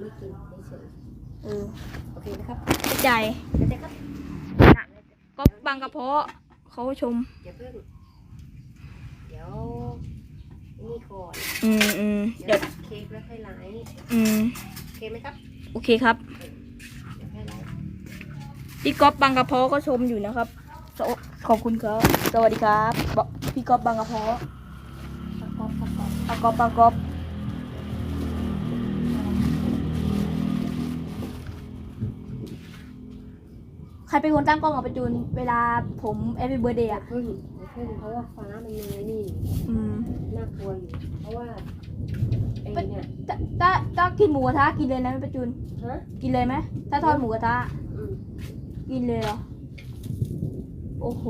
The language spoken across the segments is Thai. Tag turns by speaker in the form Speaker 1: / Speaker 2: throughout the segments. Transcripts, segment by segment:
Speaker 1: ไม่กินเฉย
Speaker 2: เออ
Speaker 1: ๆโอเคนะครับ
Speaker 2: เข้าใจ
Speaker 1: เดี๋ยวนะครับ
Speaker 2: ก็บางกระเพาะเขาชม
Speaker 1: อย่าเพิ่งเดี๋ยวนี่ก่อน
Speaker 2: อืมอืม
Speaker 1: เดี๋
Speaker 2: เดี๋
Speaker 1: ย
Speaker 2: ยวว
Speaker 1: ตัดเค้กแล้วค่อยไลฟ์
Speaker 2: อืม
Speaker 1: โอเคไหมครับ
Speaker 2: โอเคครับ
Speaker 1: เดี๋ยวค่อยไลฟ์
Speaker 2: พี่ก๊อฟบางกระเพาะก็ชมอยู่นะครับสวขอบคุณครับสวัสดีครับบอกพี่ก๊อฟบางกระเพาะ
Speaker 1: ประกอบประกอบ
Speaker 2: ปากก๊อฟปากก๊อฟ ใครเป็นคนตั้งกล้องกับประจุนเวลาผมแอปปี้เบ t ร์ a เดย์
Speaker 1: อย่า
Speaker 2: อะ
Speaker 1: เพิ่งอย่าเพิ่งเพราะว่าฟ้ามันมีไอ้นี่อยู่
Speaker 2: อืม
Speaker 1: น่ากลัวอยู่เพราะว่าไอ้เนี่ย
Speaker 2: ถ้าถ้าถ้ากินหมูกระทะกินเลยนะประจุน
Speaker 1: ฮะ
Speaker 2: กินเลยไหมถ้าทอดหมูกระทะ
Speaker 1: อืม
Speaker 2: กินเลยเหรอโอ้โห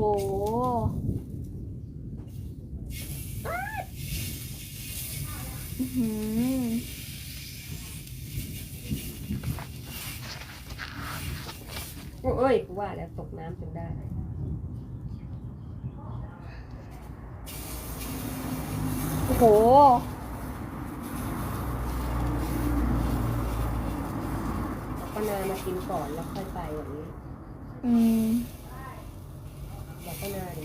Speaker 2: อื้อหือ
Speaker 1: โอ้ยกูว่าแล้วตกน้ำจนได้
Speaker 2: โอ้โห
Speaker 1: เอาปานามากินก่อนแล้วค่อยไปอย่างนี้
Speaker 2: อืม
Speaker 1: บอกปานาดิ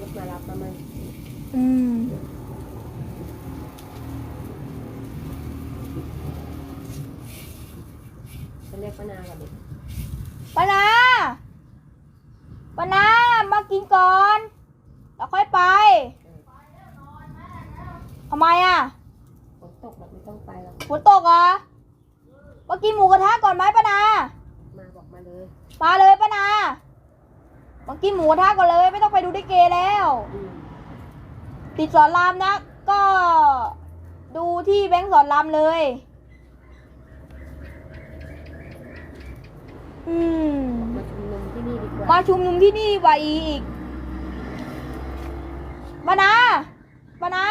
Speaker 1: รถมารับมาไหม
Speaker 2: อืม
Speaker 1: รียกปานาก่อนดิ
Speaker 2: ปานาปานามากินก่อนแล้วค่อยไปทำไมอะ
Speaker 1: ฝนตกแบบไม่ต้องไปแล้ว
Speaker 2: ฝนตกเหรอมากินหมูกระทะก่อนไหมปานา
Speaker 1: มาบอกมาเลย
Speaker 2: มาเลยปานามากินหมูกระทะก่อนเลย ไม่ต้องไปดูดิเกแล้ว
Speaker 1: อืม
Speaker 2: ติดสอนรามนะ ก็ดูที่แบงค์สอนรามเลย อืม
Speaker 1: มาชุมนุมที่นี่ดีกว่า
Speaker 2: มาชุมนุมที่นี่ดีกว่าอีกมานามานา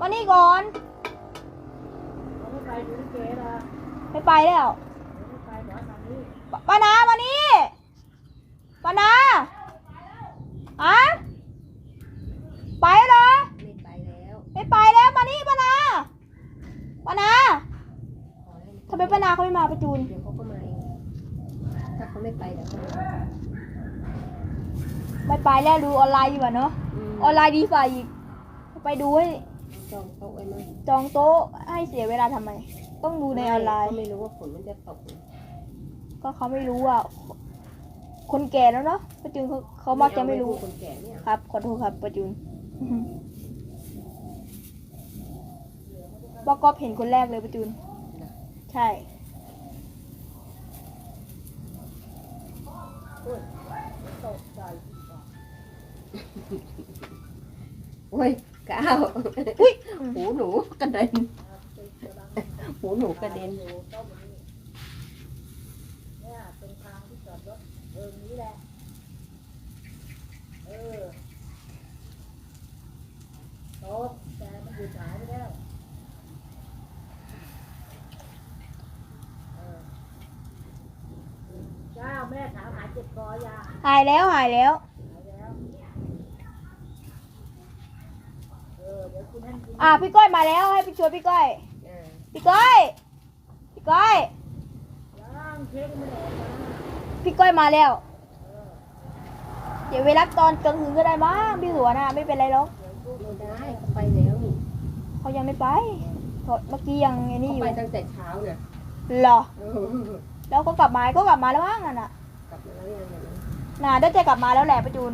Speaker 2: มานี่ก่อน
Speaker 1: ไม่ไปดูลิเกละ
Speaker 2: ไม่ไปแล้ว
Speaker 1: ไม่ไปหมอทางนี้
Speaker 2: ปปานามานี่ปานาอะไปเหรอ
Speaker 1: ไม่ไปแล้ว
Speaker 2: ไม่ไปแล้วมานี่ปานาปานา
Speaker 1: ขอให้
Speaker 2: ทำไมปานาเขาไม่มาประจูน
Speaker 1: เดี๋ยวเขาก็มา เองถ้าเขาไม่ไปเดี๋ยวเขามา
Speaker 2: ไม่ไปแล้วดูออนไลน์ดีกว่าเนาะ
Speaker 1: อืม
Speaker 2: ออนไลน์ดีฝ่าอีก ไปดูให้
Speaker 1: จองโต๊ะไว้มั้ย
Speaker 2: จองโต๊ะให้เสียเวลาทำไม ต้องดูในออนไลน์
Speaker 1: ก็ไม่รู้ว่าฝนมันจะตก
Speaker 2: ก็เขาไม่รู้อะคนแก่แล้วเนาะประจูนเขาเขามักจะไม่รู้
Speaker 1: คนแก่เนี่ย
Speaker 2: ครับ ขอโทษครับประจูนอื้อหือว่าก๊อฟเห็นคนแรกเลยประจูนใช่
Speaker 1: อ้ยก้าว
Speaker 2: อุ้ย
Speaker 1: หูหนูกระเด็นหูหนูกระเด็น
Speaker 3: เจ้าแม่ถามหาเจ็ บคอยา
Speaker 2: หายแล้ว หายแล้ว
Speaker 3: เออ เดี๋ยวคุณนั่นกิน
Speaker 2: อ่าพี่ก้อยมาแล้วให้พี่ชวนพี่ก้อย
Speaker 1: อ่า
Speaker 2: พี่ก้อย พี่ก้อย
Speaker 3: ย่างเค้กมันออกมา
Speaker 2: พี่ก้อยมาแล้วเดี๋ยวเวลาตอนกลางคืนก็ได้มั้งพี่หัวนะไม่เป็นไรหรอก
Speaker 1: ไม่ได้เขาไปแล้วนี่
Speaker 2: เขายังไม่ไปเขาเมื่อกี้ยังไอ้นี่
Speaker 1: เขา
Speaker 2: อยู่
Speaker 1: ไปตั้งแต่เช้าเนี่ย
Speaker 2: เหรอ
Speaker 1: เออ
Speaker 2: แล้วก็กลับมาก็กลับมาแล้วมั้งน่ะน่ะ
Speaker 1: กลับมาแล้วยังไงนะ
Speaker 2: น่ะได้จะกลับมาแล้วแหละประจูน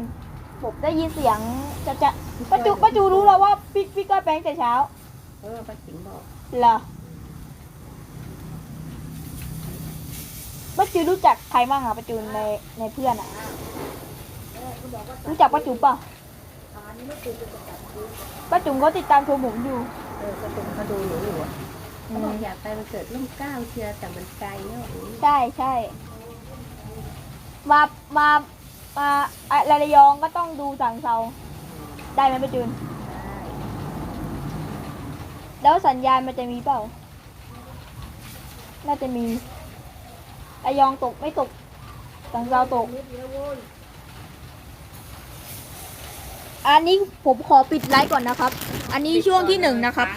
Speaker 2: ผมได้ยินเสียงจะจะประจูประจูรู้แล้วว่าพี่พี่ก้อยแปลงแต่เช้า
Speaker 1: เออป้าสิงห์บอก
Speaker 2: เหรอประจูรู้จักใครบ้างอะประจูนในในเพื่อนอะ รู้จักป้าจุ๋มป่ะ
Speaker 3: ทานนี่ไม่ติดจะจับกิน
Speaker 2: ป้าจุ๋มเขาติดตามชมผมอยู่
Speaker 1: เออกระตุกเขาดูหนูอยู่อะเขาบอกอยากไปมันเกิดร่มเกล้าเชียร์แต่มันไกลเนาะ
Speaker 2: ใช่ใช่ มามามาอะไรระยองก็ต้องดูสังเซาได้ไหมไปจูนแล้วสัญญาณมันจะมีเปล่า น่าจะมีระยองตกไม่ตกสังเซาตก อันนี้ผมขอปิดไลฟ์ก่อนนะครับ อันนี้ช่วงที่หนึ่งนะครับ